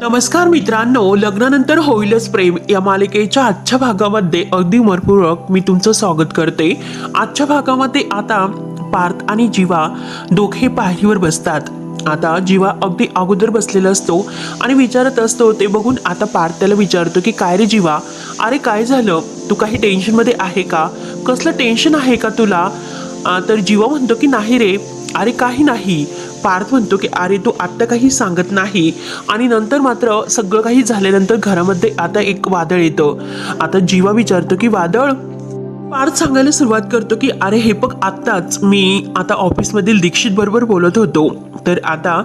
नमस्कार मित्रांनो लग्नानंतर होईलच प्रेम. या मालिकेच्या आजच्या भागामध्ये अगदी मनपूर्वक मी तुमचं स्वागत करते. आजच्या भागामध्ये आता पार्थ आणि जीवा दोघे पायरीवर बसतात. आता जीवा अगदी अगोदर बसलेला असतो आणि विचारत असतो ते बघून आता पार्थ त्याला विचारतो की काय रे जीवा? अरे काय झालं? तू काही टेन्शनमध्ये आहे का? कसलं टेन्शन आहे का तुला? तर जीवा म्हणतो की नाही रे अरे काही नाही. पार्थ म्हणतो की अरे तू आत्ता काही सांगत नाही. आणि नंतर मात्र सगळं काही झाल्यानंतर घरामध्ये आता एक वादळ येतं. आता जीवा विचारतो की वादळ? पार्थ सांगायला सुरुवात करतो की अरे हे बघ आत्ताच मी आता ऑफिसमधील दीक्षित बरोबर बोलत होतो. तर आता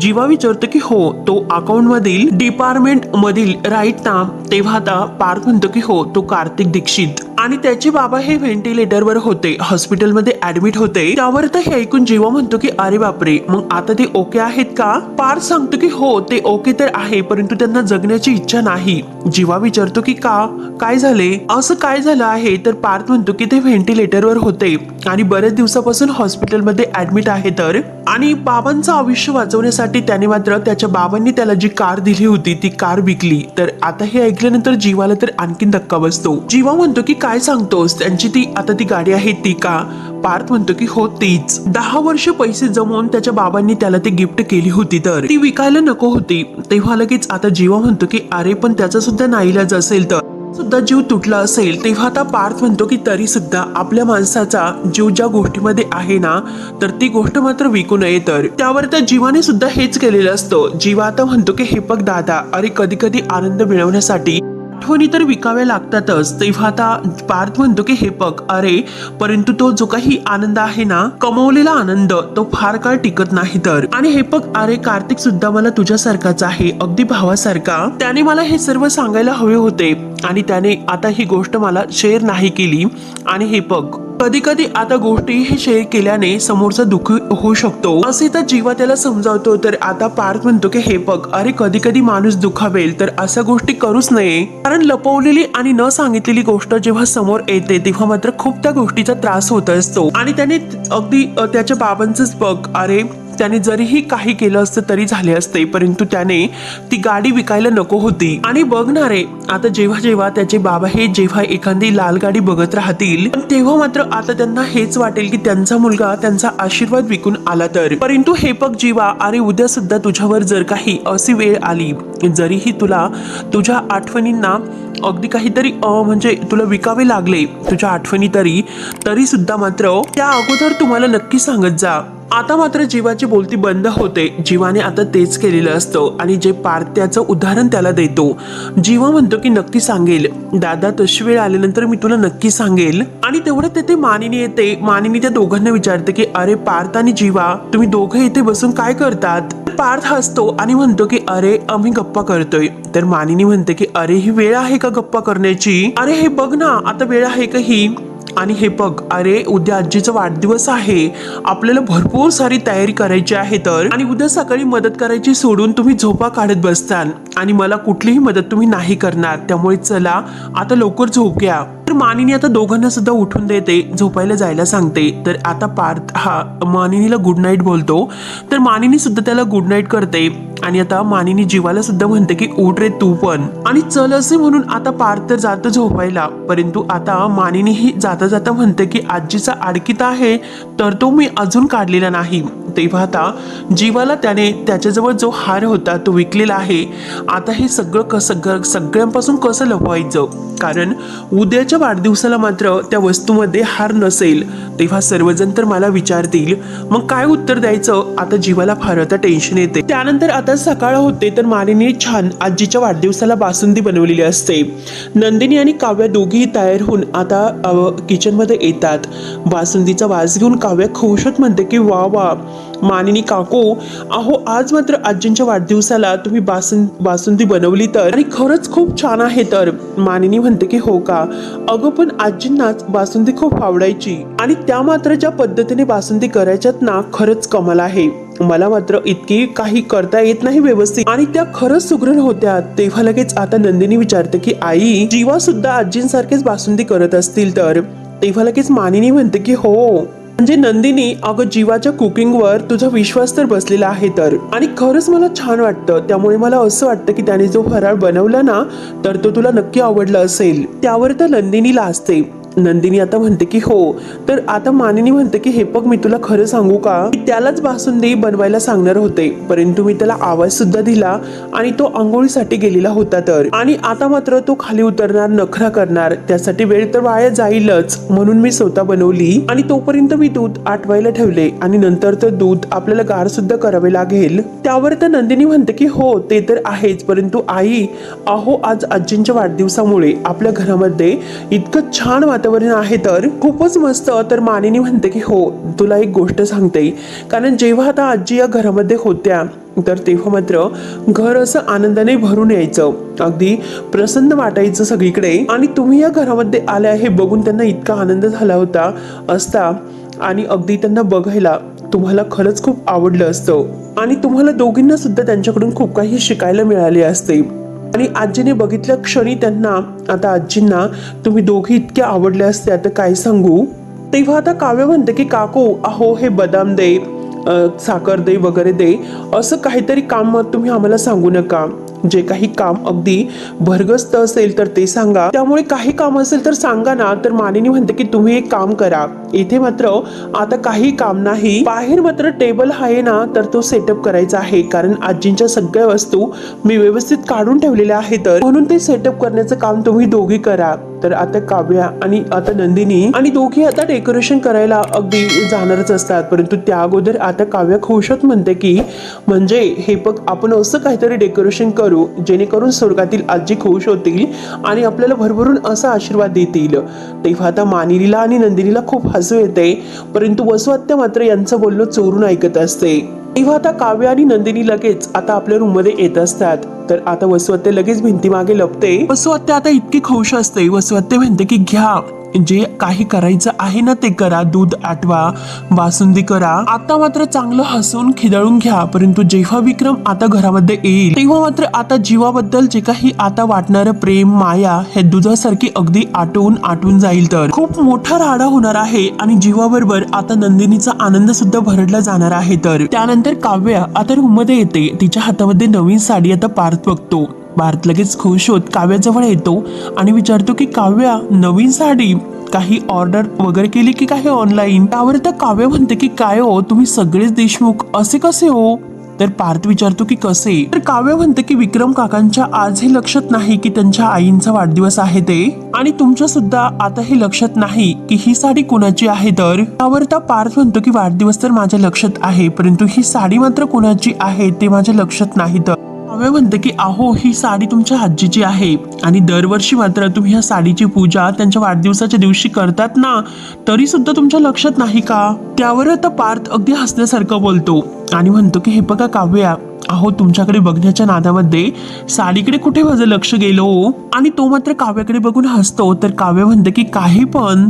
जीवा विचारतो की हो तो अकाउंटमधील डिपार्टमेंटमधील राईट ना तेव्हा आता पार्थ म्हणतो की हो तो कार्तिक दीक्षित. आणि त्याचे बाबा हे व्हेंटिलेटरवर होते. हॉस्पिटलमध्ये ऍडमिट होते. त्यावर तर हे ऐकून जीवा म्हणतो की अरे बापरे मग आता ते ओके आहेत का? पार सांगतो की हो ते ओके तर आहे परंतु त्यांना जगण्याची इच्छा नाही. जीवा विचारतो की का? काय झाले? असं काय झालं आहे? तर पार्थ म्हणतो की ते व्हेंटिलेटरवर होते आणि बरेच दिवसापासून हॉस्पिटलमध्ये ऍडमिट आहे तर. आणि बाबांचं आयुष्य वाचवण्यासाठी त्याने मात्र त्याच्या बाबांनी त्याला जी कार दिली होती ती कार विकली. तर आता हे ऐकल्यानंतर जीवाला तर आणखीन धक्का बसतो. जीवा म्हणतो की काय काय सांगतोस? त्यांची ती आता ती गाडी आहे ती का? पार्थ म्हणतो की हो तीच. दहा वर्ष पैसे जमवून त्याच्या बाबांनी त्याला ती गिफ्ट केली होती तर. ती विकायला नको होती. तेव्हा लगेच आता जीवा म्हणतो की अरे पण त्याचा सुद्धा नाईलाज असेल तर. सुद्धा जीव तुटला असेल. तेव्हा आता पार्थ म्हणतो की तरी सुद्धा आपल्या माणसाचा जीव ज्या गोष्टीमध्ये आहे ना तर ती गोष्ट मात्र विकू नये तर. त्यावर त्या जीवाने सुद्धा हेच केलेलं असतं. जीवा आता म्हणतो की हे बघ दादा अरे कधी कधी आनंद मिळवण्यासाठी आठवणी तर विकाव्या लागतातच. तेव्हा आता पार्थ म्हणतो की हे बघ अरे परंतु तो जो काही आनंद आहे ना कमवलेला आनंद तो फार काळ टिकत नाही तर. आणि हे बघ अरे कार्तिक सुद्धा मला तुझ्यासारखाच आहे अगदी भावासारखा. त्याने मला हे सर्व सांगायला हवे होते आणि त्याने आता ही गोष्ट मला शेअर नाही केली. आणि हे बघ कधी कधी आता गोष्टी हे शेअर केल्याने समोरचा दुःख होऊ शकतो. असे तर जीवा त्याला समजावतो तर आता पार्थ म्हणतो की हे बघ अरे कधी कधी माणूस दुखावेल तर अशा गोष्टी करूच नये. कारण लपवलेली आणि न सांगितलेली गोष्ट जेव्हा समोर येते तेव्हा मात्र खूप त्या गोष्टीचा त्रास होत असतो. आणि त्याने अगदी त्याच्या बाबांचंच बघ अरे त्याने जरीही काही केलं असतं तरी झाले असते. परंतु त्याने ती गाडी विकायला नको होती. आणि बघणारे आता जेव्हा जेव्हा त्याचे बाबा हे जेव्हा एखादी लाल गाडी बघत राहतील पण तेव्हा मात्र आता त्यांना हेच वाटेल की त्यांचा मुलगा त्यांचा आशीर्वाद विकून आला तर. परंतु हे पग जीवा अरे उद्या सुद्धा तुझ्यावर जर काही अशी वेळ आली जरीही तुला तुझ्या आठवणींना अगदी काहीतरी अ, म्हणजे तुला विकावे लागले तुझ्या आठवणी तरी तरी सुद्धा मात्र त्या अगोदर तुम्हाला नक्की सांगत जा. आता मात्र जीवाची बोलती बंद होते. जीवाने आता तेच केलेलं असतं आणि जे पार्त्याचं उदाहरण त्याला देतो. जीवा म्हणतो की नक्की सांगेल. दादा तशी वेळ आल्यानंतर मी तुला नक्की सांगेल. आणि तेवढं तेथे मानिनी येते. मानिनी त्या दोघांना विचारते की अरे पार्थ आणि जीवा तुम्ही दोघं इथे बसून काय करतात? पार्थ हसतो आणि म्हणतो की अरे आम्ही गप्पा करतोय. तर मानिनी म्हणते की अरे ही वेळ आहे का गप्पा करण्याची? अरे हे बघ ना आता वेळ आहे का ही? आणि हे बघ अरे उद्या आजीचा वाढदिवस आहे. आपल्याला भरपूर सारी तयारी करायची आहे तर. आणि उद्या सकाळी मदत करायची सोडून तुम्ही झोपा काढत बसताल. आणि मला कुठलीही मदत तुम्ही नाही करणार. त्यामुळे चला आता लवकर झोप घ्या तर मानिनी आता दोघांना सुद्धा उठून देते झोपायला जायला सांगते. तर आता पार्थ हा मानिनीला गुड नाईट बोलतो. तर मानिनी सुद्धा त्याला गुड नाईट करते. आणि आता मानिनी जीवाला सुद्धा म्हणते की उठ रे तू पण. आणि चल असे म्हणून आता पार्थ तर जातं झोपायला. परंतु आता मानिनी ही जाता जाता म्हणते की आजीचा आडकीत आहे तर तो मी अजून काढलेला नाही. तेव्हा आता जीवाला त्याने त्याच्याजवळ जो हार होता तो विकलेला आहे. आता हे सगळं कसं ग- सगळ्यांपासून कसं लपवायचं? कारण उद्याच्या वाढदिवसाला मात्र त्या वस्तूमध्ये हार नसेल. तेव्हा सर्वजण तर मला विचारतील मग काय उत्तर द्यायचं? आता जीवाला फार आता टेन्शन येते. त्यानंतर आता सकाळ होते तर मानिनी छान आजीच्या वाढदिवसाला बासुंदी बनवलेली असते. नंदिनी आणि काव्या दोघीही तयार होऊन आता किचनमध्ये येतात. बासुंदीचा वास घेऊन काव्या खुशत म्हणते की वा वा. मानिनी काकू अहो आज मात्र आजींच्या वाढदिवसाला तुम्ही बासुं बासुंदी बनवली तर? आणि खरंच खूप छान आहे तर. मानिनी म्हणते की हो का? अगं पण आजींनाच बासुंदी खूप आवडायची आणि त्या मात्र ज्या पद्धतीने बासुंदी करायच्यात ना खरंच कमाल आहे. मला मात्र इतकी काही करता येत नाही व्यवस्थित आणि त्या खरंच सुग्रण होत्या. तेव्हा लगेच आता नंदिनी विचारते की आई जीवा सुद्धा आजींसारखेच बासुंदी करत असतील तर? तेव्हा लगेच मानिनी म्हणते की हो. म्हणजे नंदिनी अगं जीवाच्या कुकिंगवर तुझा विश्वास तर बसलेला आहे तर. आणि खरंच मला छान वाटतं. त्यामुळे मला असं वाटतं की त्याने जो फराळ बनवला ना तर तो तुला नक्की आवडला असेल. त्यावर तर नंदिनीला असते. नंदिनी आता म्हणते की हो. तर आता मानिनी म्हणते की हे बघ मी तुला खरं सांगू का? मी त्यालाच बासुंदी बनवायला सांगणार होते. परंतु मी त्याला आवाज सुद्धा दिला आणि तो आंघोळीसाठी गेलेला होता तर. आणि आता मात्र तो खाली उतरणार नखरा करणार. त्यासाठी वेळ तर वाया जाईलच म्हणून मी स्वतः बनवली. आणि तोपर्यंत मी दूध आटवायला ठेवले. आणि नंतर तर दूध आपल्याला गार सुद्धा करावे लागेल. त्यावर तर नंदिनी म्हणते की हो ते तर आहेच. परंतु आई अहो आज आजींच्या वाढदिवसामुळे आपल्या घरामध्ये इतकं छान वातावरण आहे तर खूपच मस्त. तर मानिनी म्हणते की हो तुला एक गोष्ट सांगते. कारण जेव्हा आता आजी या घरामध्ये होत्या तर तेव्हा मात्र घर असं आनंदाने भरून यायचं. अगदी प्रसन्न वाटायचं सगळीकडे. आणि तुम्ही या घरामध्ये आल्या हे बघून त्यांना इतका आनंद झाला होता असता. आणि अगदी त्यांना बघायला तुम्हाला खरंच खूप आवडलं असतं. आणि तुम्हाला दोघींना सुद्धा त्यांच्याकडून खूप काही शिकायला मिळाले असते. आणि आजीने बघितल्या क्षणी त्यांना आता आजींना तुम्ही दोघी इतक्या आवडल्या असत्या तर काय सांगू? तेव्हा आता काव्य म्हणते की काकू अहो हे बदाम दे साखर दे वगैरे दे. असं काहीतरी काम तुम्ही आम्हाला सांगू नका. जे काही काम अगदी भरगस्त असेल तर ते सांगा. त्यामुळे काही काम असेल तर सांगा ना. तर मानिनी म्हणते की तुम्ही एक काम करा. इथे मात्र आता काही काम नाही. बाहेर मात्र टेबल आहे ना तर तो सेटअप करायचा आहे. कारण आजींच्या सगळ्या वस्तू मी व्यवस्थित काढून ठेवलेल्या आहेत. तर म्हणून ते सेटअप करण्याचं काम तुम्ही दोघी करा. तर आता काव्या आणि आता नंदिनी आणि दोघी आता डेकोरेशन करायला अगदी जाणारच असतात. परंतु त्या अगोदर आता काव्या खुशात म्हणते की म्हणजे हे बघ आपण असं काहीतरी डेकोरेशन करू जेणेकरून स्वर्गातील आजी खुश होतील आणि आपल्याला भरभरून असा आशीर्वाद देतील. तेव्हा आता मानिनीला आणि नंदिनीला खूप हसू येते. परंतु वसुआत्या मात्र यांचं बोलणं चोरून ऐकत असते. तेव्हा आता काव्य आणि नंदिनी लगेच आता आपल्या रूममध्ये येत असतात. तर आता वसुहत्या लगेच भिंती मागे लपते. वसुहत्या आता इतकी खुश असते. वसुहत्या म्हणते की घ्या. जे काही करायचं आहे ना ते करा दूध आठवा बासुंदी करा. आता मात्र चांगलं हसून खिदळून घ्या परंतु जेव्हा विक्रम आता घरामध्ये येईल तेव्हा मात्र आता जीवाबद्दल जे काही आता वाटणारं प्रेम माया हे दुधासारखी अगदी आटवून आटून जाईल तर. खूप मोठा राडा होणार आहे आणि जीवाबरोबर आता नंदिनीचा आनंद सुद्धा भरडला जाणार आहे तर. त्यानंतर काव्या आता रूममध्ये येते तिच्या हातामध्ये नवीन साडी आता पार्थ बघतो. भारत लगेच खुश होत काव्याजवळ येतो आणि विचारतो की काव्या नवीन साडी? काही ऑर्डर वगैरे केली की काही ऑनलाईन? त्यावर तर काव्य म्हणते की काय हो तुम्ही सगळेच देशमुख असे कसे हो? तर पार्थ विचारतो की कसे? तर काव्य म्हणते की विक्रम काकांच्या आज हे लक्षात नाही की त्यांच्या आईंचा वाढदिवस आहे ते. आणि तुमच्या सुद्धा आता हे लक्षात नाही की ही साडी कुणाची आहे तर? त्यावर तर पार्थ म्हणतो की वाढदिवस तर माझ्या लक्षात आहे परंतु ही साडी मात्र कुणाची आहे ते माझ्या लक्षात नाही तर. काव्य म्हणते की अहो ही साडी तुमच्या आजीची आहे. आणि दरवर्षी मात्र तुम्ही ह्या साडीची पूजा त्यांच्या वाढदिवसाच्या दिवशी करतात ना तरी सुद्धा तुमच्या लक्षात नाही का? त्यावर आता पार्थ अगदी हसण्यासारखं बोलतो आणि म्हणतो की हे बघा काव्या अहो तुमच्याकडे बघण्याच्या नादामध्ये साडीकडे कुठे माझं लक्ष गेलो हो? आणि तो मात्र काव्याकडे बघून हसतो. तर काव्य म्हणते की काही पण.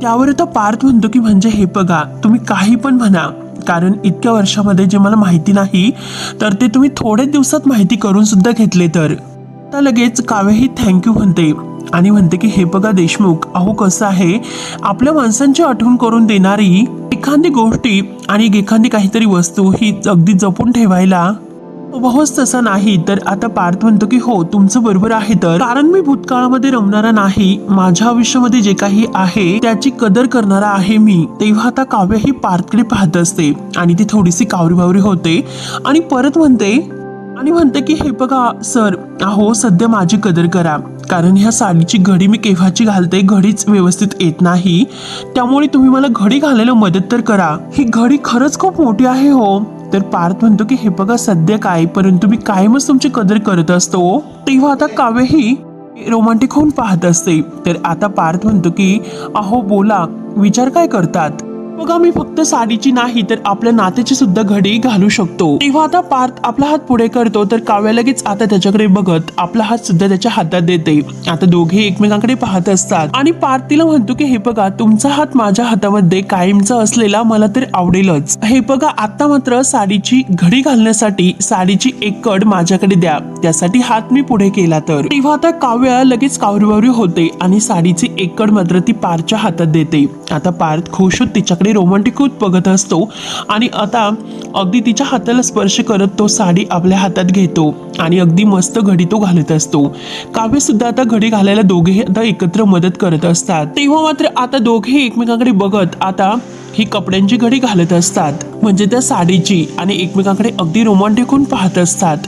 त्यावर आता पार्थ म्हणतो की म्हणजे हे बघा तुम्ही काही पण म्हणा. कारण इतक्या वर्षामध्ये जे मला माहिती नाही तर ते तुम्ही थोड्याच दिवसात माहिती करून सुद्धा घेतले तर. आता लगेच काव्याही थँक्यू म्हणते. आणि म्हणते की हे बघा देशमुख अहो कसं आहे? आपल्या माणसांची आठवण करून देणारी एखादी गोष्टी आणि एखादी काहीतरी वस्तू ही अगदी जपून ठेवायला बहुच तसा नाही. तर आता पार्थ म्हणतो की हो तुमचं बरोबर आहे तर? कारण मी भूतकाळामध्ये रमणारा नाही. माझ्या आयुष्यामध्ये जे काही आहे त्याची कदर करणारा आहे मी. तेव्हा आता काव्य ही पार्थकडे पाहत असते आणि ती थोडीशी कावरी बावरी होते. आणि परत म्हणते आणि म्हणते की हे बघा सर अहो सध्या माझी कदर करा. कारण ह्या साडीची घडी मी केव्हाची घालते घडीच व्यवस्थित येत नाही. त्यामुळे तुम्ही मला घडी घालायला मदत तर करा. ही घडी खरंच खूप मोठी आहे हो. तर पार्थ म्हणतो की हे बघा सध्या काय? परंतु मी कायमच तुमची कदर करत असतो. तेव्हा आता काव्यही रोमांटिक होऊन पाहत असते. तर आता पार्थ म्हणतो की अहो बोला विचार काय करतात? बघा मी फक्त साडीची नाही तर आपल्या नात्याची सुद्धा घडी घालू शकतो. तेव्हा आता पार्थ आपला हात पुढे करतो तर काव्या लगेच आता त्याच्याकडे बघत आपला हात सुद्धा त्याच्या हातात देते. आता दोघे एकमेकांकडे पाहत असतात. आणि पार्थ तिला म्हणतो की हे बघा तुमचा हात माझ्या हातामध्ये कायमचा असलेला मला तर आवडेलच. हे बघा आता मात्र साडीची घडी घालण्यासाठी साडीची एक कड माझ्याकडे द्या. त्यासाठी हात मी पुढे केला तर. तेव्हा आता काव्या लगेच कावरीवावरी होते आणि साडीची एक कड मात्र ती पार्थच्या हातात देते. आता पार्थ खुश होत तिच्याकडे तिच्याकडे रोमांटिकूत होत बघत असतो आणि आता अगदी तिच्या हाताला स्पर्श करत तो साडी आपल्या हातात घेतो आणि अगदी मस्त घडी तो घालत असतो. काव्य सुद्धा आता घडी घालायला दोघेही आता एकत्र मदत करत असतात. तेव्हा मात्र आता दोघे एकमेकांकडे बघत आता ही कपड्यांची घडी घालत असतात. म्हणजे त्या साडीची आणि एकमेकांकडे अगदी रोमांटिक होऊन पाहत असतात.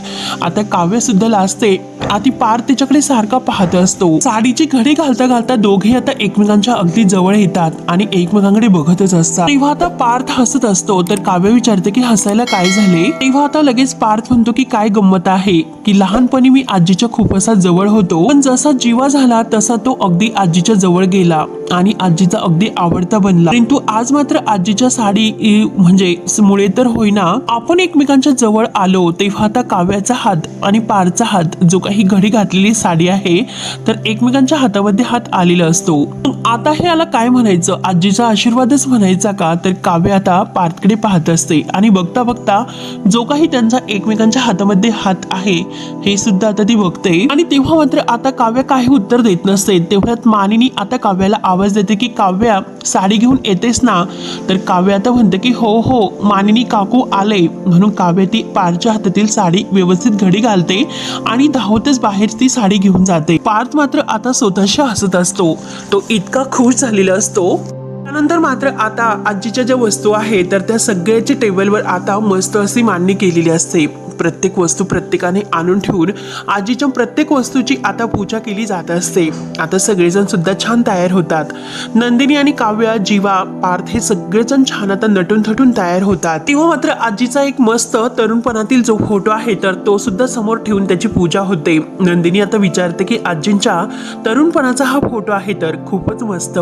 आता काव्य सुद्धा लाजते आधी पार तिच्याकडे सारखा पाहत असतो. साडीची घडी घालता घालता दोघे आता एकमेकांच्या अगदी जवळ येतात आणि एकमेकांकडे बघतच असतात. तेव्हा आता पार्थ हसत असतो तर काव्य विचारते की हसायला काय झाले? तेव्हा आता लगेच पार्थ म्हणतो की काय गंमत आहे? की लहानपणी मी आजीच्या खूप असा जवळ होतो. पण जसा जीवा झाला तसा तो अगदी आजीच्या जवळ गेला आणि आजीचा अगदी आवडता बनला. परंतु आज मात्र आजीच्या साडी म्हणजे मुळे तर होईना आपण एकमेकांच्या जवळ आलो तेव्हा आता काव्याचा हात आणि पारचा हात जो काही घडी घातलेली साडी आहे तर एकमेकांच्या हातामध्ये हात आलेला असतो. आता हे याला काय म्हणायचं? आजीचा आशीर्वादच म्हणायचा का? तर काव्य आता पार्थकडे पाहत असते आणि बघता बघता जो काही त्यांचा एकमेकांच्या हातामध्ये हात आहे हे सुद्धा आता ती बघते. आणि तेव्हा मात्र आता काव्य काही उत्तर देत नसते. तेवढ्यात मानिनी आता काव्याला आवाज देते की काव्या साडी घेऊन येतेस ना? तर काव्य आता म्हणते की हो हो मानिनी काकू आले म्हणून काव्य ती पारच्या हातातील साडी व्यवस्थित घडी घालते आणि धावतच बाहेर ती साडी घेऊन जाते. पार्थ मात्र आता स्वतःशी हसत असतो. तो इतका खुश झालेला असतो. त्यानंतर मात्र आता आजीच्या ज्या वस्तू आहेत तर त्या सगळ्याच्या टेबलवर आता मस्त अशी मांडणी केलेली असते. प्रत्येक वस्तू प्रत्येकाने आणून ठेवून आजीच्या प्रत्येक वस्तूची आता पूजा केली जात असते. आता सगळेजण सुद्धा छान तयार होतात. नंदिनी आणि काव्या जीवा पार्थ हे सगळेजण छान आता नटून थटून तयार होतात. तेव्हा मात्र आजीचा एक मस्त तरुणपणातील जो फोटो आहे तर तो सुद्धा समोर ठेवून त्याची पूजा होते. नंदिनी आता विचारते की आजींच्या तरुणपणाचा हा फोटो आहे तर खूपच मस्त.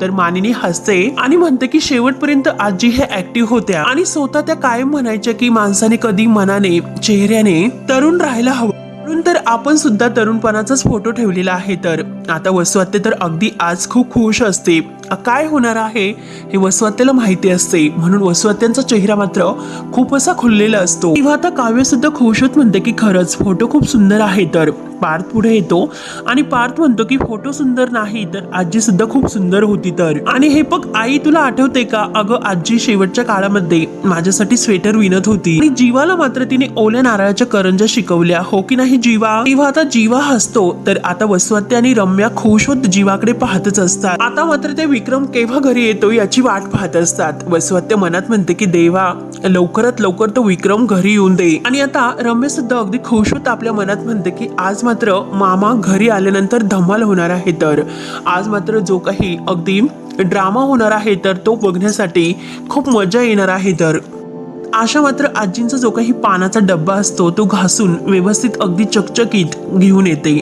तर मानिनी हसते आणि म्हणते की शेवटपर्यंत आजी हे ऍक्टिव्ह होत्या. आणि स्वतः त्या कायम म्हणायच्या की माणसाने कधी मनाने चेहऱ्याने तरुण राहायला हवं. म्हणून तर आपण सुद्धा तरुणपणाचाच फोटो ठेवलेला आहे तर. आता वसुहत्ते तर अगदी आज खूप खुश असते. काय होणार आहे हे वसवत्याला माहिती असते. म्हणून वसवत्यांचा चेहरा मात्र खूप असा खुललेला असतो. तेव्हा आता काव्य सुद्धा खुश होत म्हणते की खरंच फोटो खूप सुंदर आहे तर. पार्थ पुढे येतो आणि पार्थ म्हणतो की फोटो सुंदर नाही तर आजी सुद्धा खूप सुंदर होती तर. आणि हे बघ आई तुला आठवते का? अगं आजी शेवटच्या काळामध्ये माझ्यासाठी स्वेटर विणत होती. आणि जीवाला मात्र तिने ओल्या नारळाच्या करंजा शिकवल्या. हो की नाही जीवा? तेव्हा आता जीवा हसतो. तर आता वसवत्या आणि रम्या खुश होत जीवाकडे पाहतच असतात. आता मात्र ते विक्रम केव्हा घरी येतो याची वाट पाहत असतात. वसवत्य मनात म्हणते की देवा लवकरात लवकर तो विक्रम घरी येऊन दे. आणि आता रम्य सुद्धा अगदी खुश होत आपल्या मनात म्हणते की आज मात्र मामा घरी आल्यानंतर धमाल होणार आहे तर. आज मात्र जो काही अगदी ड्रामा होणार आहे तर तो बघण्यासाठी खूप मजा येणार आहे तर. आशा मात्र आजींचा जो काही पानाचा डब्बा असतो तो घासून व्यवस्थित अगदी चकचकीत घेऊन येते.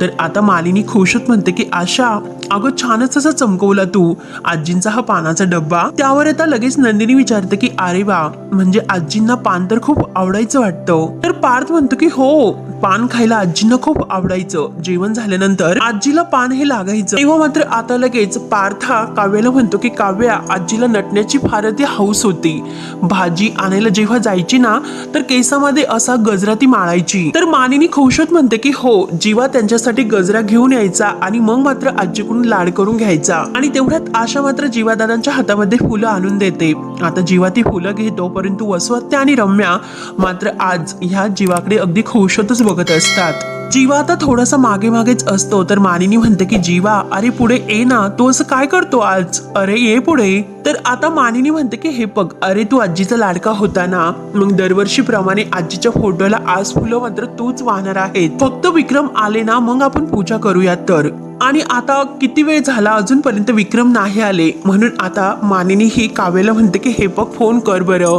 तर आता मालिनी खुश होत म्हणते की आशा अगं छानच असा चमकवला तू. आजींचा हा पानाचा डब्बा. त्यावर आता लगेच नंदिनी विचारते की अरे वा म्हणजे आजींना पान तर खूप आवडायचं वाटतं? तर पार्थ म्हणतो की हो पान खायला आजींना खूप आवडायचं. जेवण झाल्यानंतर आजीला पान हे लागायचं. तेव्हा मात्र आता लगेच पार्था काव्याला म्हणतो की काव्या आजीला नटण्याची फार ती हौस होती. भाजी आणि आणायला जेव्हा जायची ना तर केसामध्ये असा गजरा ती माळायची. तर मानिनी खुशत म्हणते की हो जीवा त्यांच्यासाठी गजरा घेऊन यायचा आणि मग मात्र आजीकडून लाड करून घ्यायचा. आणि तेवढ्यात आशा मात्र जीवादादांच्या हातामध्ये फुलं आणून देते. आता जीवा ती फुलं घेतो परंतु वसवत्या आणि रम्या मात्र आज ह्या जीवाकडे अगदी खुशतच बघत असतात. जीवा आता थोडासा मागे मागेच असतो तर मानिनी म्हणते की जीवा अरे पुढे ये ना तू असं काय करतो आज? अरे ये पुढे. तर आता मानिनी म्हणते की हे बघ अरे तू आजीचा लाडका होता ना मग दरवर्षीप्रमाणे आजीच्या फोटोला आज फुलं मात्र तूच वाहणार आहेत फक्त विक्रम आले ना मग आपण पूजा करूयात तर. आणि आता किती वेळ झाला अजूनपर्यंत विक्रम नाही आले? म्हणून आता मानिनी ही काव्याला म्हणते की हे बघ फोन कर बरं.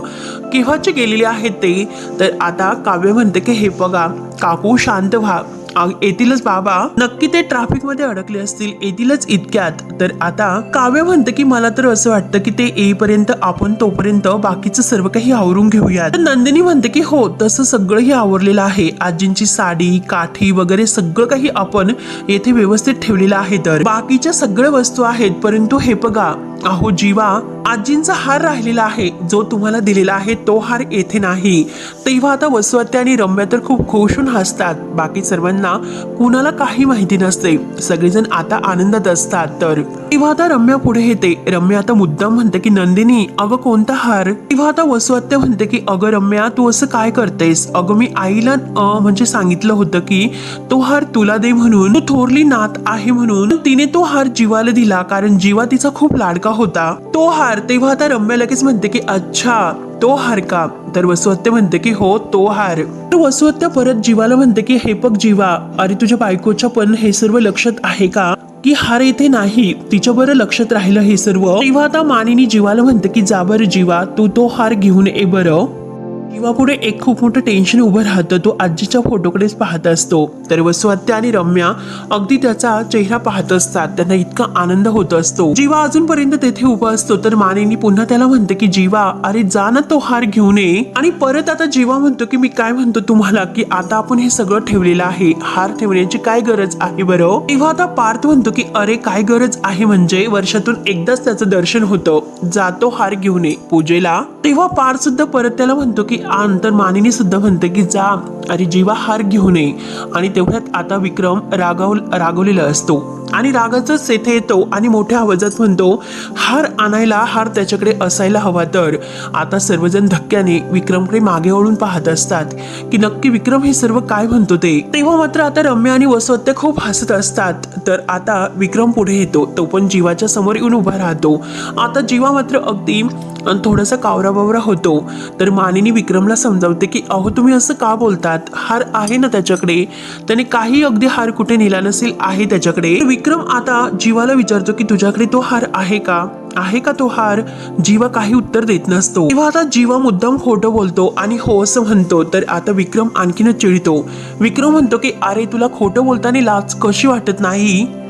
केव्हाचे गेलेले आहेत ते? तर आता काव्य म्हणते की हे बघा काकू शांत व्हा. येथीलच येतीलच बाबा. नक्की ते ट्रॅफिकमध्ये अडकले असतील येतीलच इतक्यात. तर आता काव्य म्हणतं की मला तर असं वाटतं की ते येईपर्यंत आपण तोपर्यंत बाकीचं सर्व काही आवरून घेऊयात. तर नंदिनी म्हणते की हो तसं सगळंही आवरलेलं आहे. आजींची साडी काठी वगैरे सगळं काही आपण येथे व्यवस्थित ठेवलेलं आहे तर. बाकीच्या सगळ्या वस्तू आहेत परंतु हे बघा अहो जीवा आजींचा हार राहिलेला आहे. जो तुम्हाला दिलेला आहे तो हार येथे नाही. तेव्हा आता वसवत्या आणि रम्या तर खूप खुश होऊन हसतात. बाकी सर्वांना कुणाला काही माहिती नसते. सगळेजण आता आनंदात असतात. तर तेव्हा आता रम्या पुढे येते. रम्या आता मुद्दाम म्हणते की नंदिनी अगं कोणता हार? तेव्हा आता वसुहत्या म्हणते की अगं रम्या तू असं काय करतेस? अगं मी आईला म्हणजे सांगितलं होतं की तो हार तुला दे म्हणून तू थोरली नात आहे म्हणून तिने तो हार जीवाला दिला कारण जीवा तिचा खूप लाडका होता. तो हार तेव्हा आता रम्या लगेच म्हणते की अच्छा तो हार का? तर वसुहत्या म्हणते की हो तो हार. तर वसुहत्या परत जीवाला म्हणते की हे बघ जीवा अरे तुझ्या बायकोच्या पण हे सर्व लक्षात आहे का? की हार इथे नाही तिच्या बरं लक्षात राहिलं हे सर्व. तेव्हा आता मानिनी जीवाला म्हणते की जा बरं जीवा तू तो हार घेऊन ये बरं. किंवा पुढे एक खूप मोठं टेन्शन उभं राहतं तो आजीच्या फोटोकडेच पाहत असतो. तर वसुहत्या आणि रम्या अगदी त्याचा चेहरा पाहत असतात. त्यांना इतका आनंद होत असतो. जीवा अजूनपर्यंत तेथे उभा असतो. तर मानेनी पुन्हा त्याला म्हणते की जीवा अरे जा ना तो हार घेऊन ये. आणि परत आता जीवा म्हणतो की मी काय म्हणतो तुम्हाला की आता आपण हे सगळं ठेवलेलं आहे. हार ठेवण्याची काय गरज आहे बरं? तेव्हा आता पार्थ म्हणतो की अरे काय गरज आहे म्हणजे वर्षातून एकदाच त्याचं दर्शन होतं. जातो हार घेऊन ये. पूजेला. तेव्हा पार्थ सुद्धा परत त्याला म्हणतो की की तर मानिनी सुद्धा म्हणते की जा अरे जीवा हार घेऊ नये. आणि तेवढ्यात आता विक्रम रागाव रागवलेला असतो. आणि रागाचाच येथे येतो आणि मोठ्या आवाजात म्हणतो हार आणायला हार त्याच्याकडे असायला हवा तर. आता सर्वजण धक्क्याने विक्रमकडे मागे वळून पाहत असतात की नक्की विक्रम हे सर्व काय म्हणतो ते? तेव्हा मात्र आता रम्या आणि वसवत्या खूप हसत असतात. तर आता विक्रम पुढे येतो. तो पण जीवाच्या समोर येऊन उभा राहतो. आता जीवा मात्र अगदी आणि थोडासा कावरा बावरा होतो. तर मानिनी विक्रमला समजावते की अहो तुम्ही असं का बोलतात? हार आहे ना त्याच्याकडे? त्याने काही अगदी हार कुठे नेला नसेल आहे त्याच्याकडे? विक्रम आता जीवाला विचारतो की तुझ्याकडे तो हार आहे का? आहे का तो हार? जीवा काही उत्तर देत नसतो. तेव्हा आता जीवा मुद्दाम खोटं बोलतो आणि हो असं म्हणतो. तर आता विक्रम आणखीनच चिडतो. विक्रम म्हणतो की अरे तुला खोटं बोलताना लाच कशी वाटत नाही?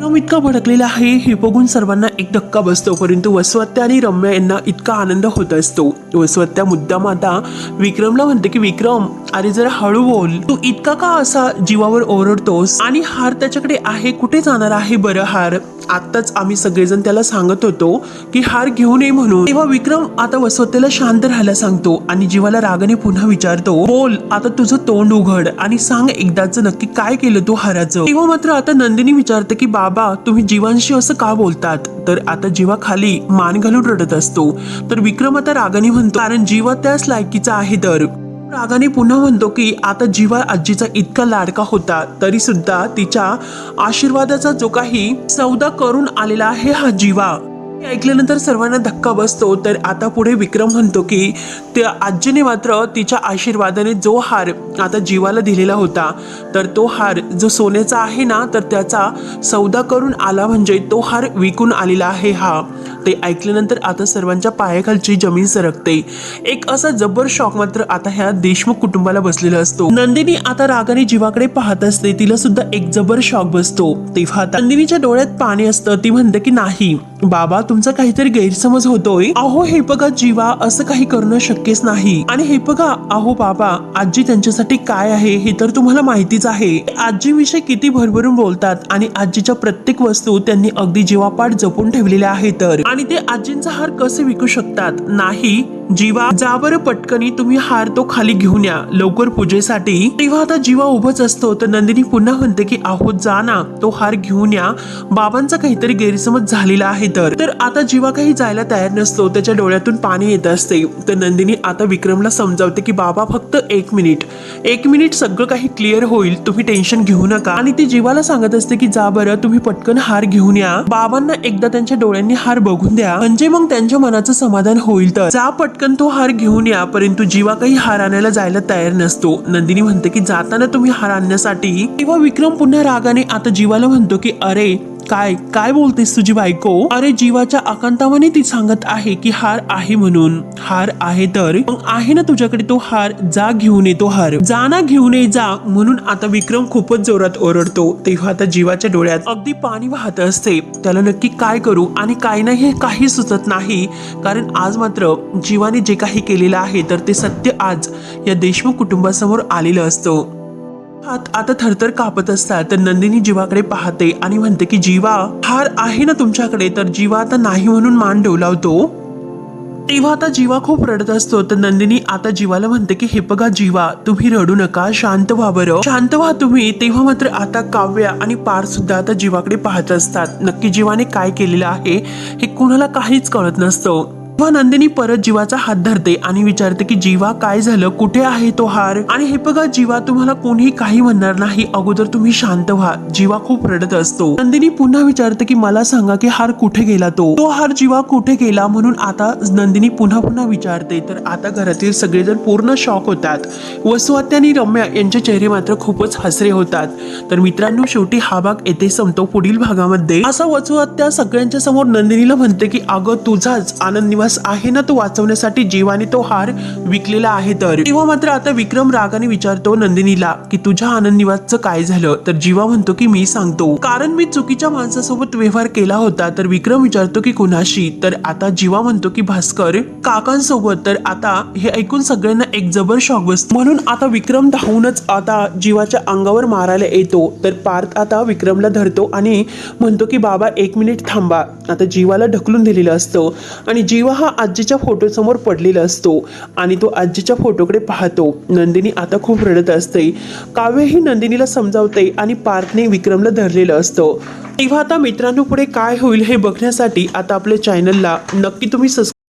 विक्रम इतका भडकलेला आहे हे बघून सर्वांना एक धक्का बसतो परंतु वसवत्या आणि रम्या यांना इतका आनंद होत असतो. वसवत्या मुद्दाम आता विक्रमला म्हणते की विक्रम अरे जरा हळू बोल. तू इतका का असा जीवावर ओरडतोस? आणि हार त्याच्याकडे आहे कुठे जाणार आहे बरं हार? आत्ताच आम्ही सगळेजण त्याला सांगत होतो की हार घेऊ नये म्हणून. तेव्हा विक्रम आता वसवतेला शांत राहायला सांगतो आणि जीवाला रागाने पुन्हा विचारतो बोल आता तुझं तोंड उघड आणि सांग एकदाच नक्की काय केलं तू हाराचं. तेव्हा मात्र आता नंदिनी विचारते की बाबा तुम्ही जीवांशी असं का बोलतात? तर आता जीवा खाली मान घालून रडत असतो. तर विक्रम आता रागाने म्हणतो कारण जीवा त्याच लायकीचा आहे तर रागाने पुन्हा म्हणतो की आता जीवा आजीचा इतका लाडका होता तरी सुद्धा तिच्या आशीर्वादाचा जो काही सौदा करून आलेला आहे हा जीवा. हे ऐकल्यानंतर सर्वांना धक्का बसतो तर आता पुढे विक्रम म्हणतो की त्या आजीने मात्र तिच्या आशीर्वादाने जो हार आता जीवाला दिलेला होता तर तो हार जो सोन्याचा आहे ना तर त्याचा सौदा करून आला म्हणजे तो हार विकून आलेला आहे हा. ते ऐकल्यानंतर आता सर्वांच्या पायाखालची जमीन सरकते. एक असा जबर शॉक मात्र आता ह्या देशमुख कुटुंबाला बसलेला असतो. नंदिनी आता रागाने जीवाकडे पाहत असते. तिला सुद्धा एक जबर शॉक बसतो. तेव्हा नंदिनीच्या डोळ्यात पाणी असतं. ती म्हणते की नाही बाबा तुमचा काहीतरी गैरसमज होतोय. अहो हे बघा जीवा असं काही करणं शक्यच नाही. आणि हे बघा अहो बाबा आजी त्यांच्यासाठी काय आहे हे तर तुम्हाला माहितीच आहे. आजी विषयी किती भरभरून बोलतात आणि आजीच्या प्रत्येक वस्तू त्यांनी अगदी जीवापाठ जपून ठेवलेल्या आहे तर. आणि ते आजींचा हार कसे विकू शकतात? नाही जीवा जावर पटकनी तुम्ही हार तो खाली घेऊन या. लवकर पूजेसाठी. तेव्हा आता जीवा उभंच असतो. तर नंदिनी पुन्हा म्हणते की आहो जा ना. तो हार घेऊन या. बाबांचा काहीतरी गैरसमज झालेला आहे तर. तर आता जीवा काही जायला तयार नसतो. त्याच्या डोळ्यातून पाणी येत असते. तर नंदिनी आता विक्रमला समजावते की बाबा फक्त एक मिनिट. एक मिनिट सगळं काही क्लिअर होईल. तुम्ही टेन्शन घेऊ नका. आणि ती जीवाला सांगत असते की जा बरं. तुम्ही पटकन हार घेऊन या. बाबांना एकदा त्यांच्या डोळ्यांनी हार बघून द्या. म्हणजे मग त्यांच्या मनाचं समाधान होईल तर. जा पटकन तो हार घेऊन या परंतु जीवा काही हार आणायला जायला तयार नसतो. नंदिनी म्हणते की जाताना तुम्ही हार आणण्यासाठी तेव्हा विक्रम पुन्हा रागाने आता जीवाला म्हणतो की अरे काय काय बोलतेस तुझी बायको? अरे जीवाच्या आकांतावाने ती सांगत आहे की हार आहे म्हणून. हार आहे तर मग आहे ना तुझ्याकडे तो हार? जा घेऊन ये तो हार. जा ना घेऊन ये जा. म्हणून आता विक्रम खूपच जोरात ओरडतो. तेव्हा आता जीवाच्या डोळ्यात अगदी पाणी वाहत असते. त्याला नक्की काय करू? आणि काय नाही हे काही सुचत नाही. कारण आज मात्र जीवाने जे काही केलेलं आहे तर ते सत्य आज या देशमुख कुटुंबासमोर आलेलं असतं. हात आता थरथर कापत असतात तर नंदिनी जीवाकडे पाहते आणि म्हणते की जीवा हार आहे ना तुमच्याकडे तर जीवा आता नाही म्हणून मान डोलावतो. तेव्हा आता जीवा खूप रडत असतो तर नंदिनी आता जीवाला म्हणते की हे बघा जीवा तुम्ही रडू नका शांत व्हा बरं. शांत व्हा तुम्ही तेव्हा मात्र आता काव्या आणि पार सुद्धा आता जीवाकडे पाहत असतात. नक्की जीवाने काय केलेलं आहे हे कुणाला काहीच कळत नसतं. तेव्हा नंदिनी परत जीवाचा हात धरते आणि विचारते की जीवा काय झालं? कुठे आहे तो हार? आणि हे बघा जीवा तुम्हाला कोणीही काही म्हणणार नाही. अगोदर तुम्ही शांत व्हा. जीवा खूप रडत असतो. नंदिनी पुन्हा विचारते की मला सांगा की हार कुठे गेला तो? तो हार जीवा कुठे गेला? म्हणून आता नंदिनी पुन्हा पुन्हा विचारते. तर आता घरातील सगळेजण पूर्ण शॉक होतात. वसुहत्या आणि रम्या यांचे चेहरे मात्र खूपच हसरे होतात. तर मित्रांनो शेवटी हा भाग येथे संपतो पुढील भागामध्ये. असा वसुआत्या सगळ्यांच्या समोर नंदिनीला म्हणते की अगं तुझाच आनंद निवास आहे ना तो वाचवण्यासाठी जीवाने तो हार विकलेला आहे तर. तेव्हा मात्र आता विक्रम रागाने विचारतो नंदिनीला की तुझ्या आनंद निवासचं काय झालं? तर जीवा म्हणतो की मी सांगतो. कारण मी चुकीच्या माणसासोबत व्यवहार केला होता. तर विक्रम विचारतो की कुणाशी? तर आता जीवा म्हणतो की भास्कर काकांसोबत. तर आता हे ऐकून सगळ्यांना एक जबर शॉक बसतो. म्हणून आता विक्रम धावूनच आता जीवाच्या अंगावर मारायला येतो. तर पार्थ आता विक्रमला धरतो आणि म्हणतो की बाबा एक मिनिट थांबा. आता जीवाला ढकलून दिलेलं असतं. आणि जीवा हा आजीच्या फोटो समोर पडलेला असतो आणि तो आजीच्या फोटोकडे पाहतो नंदिनी आता खूप रडत असते. काव्य ही नंदिनीला समजावते आणि पार्थने विक्रमला धरलेलं असतं. तेव्हा आता मित्रांनो पुढे काय होईल हे बघण्यासाठी आता आपल्या चॅनलला नक्की तुम्ही सबस्क्राईब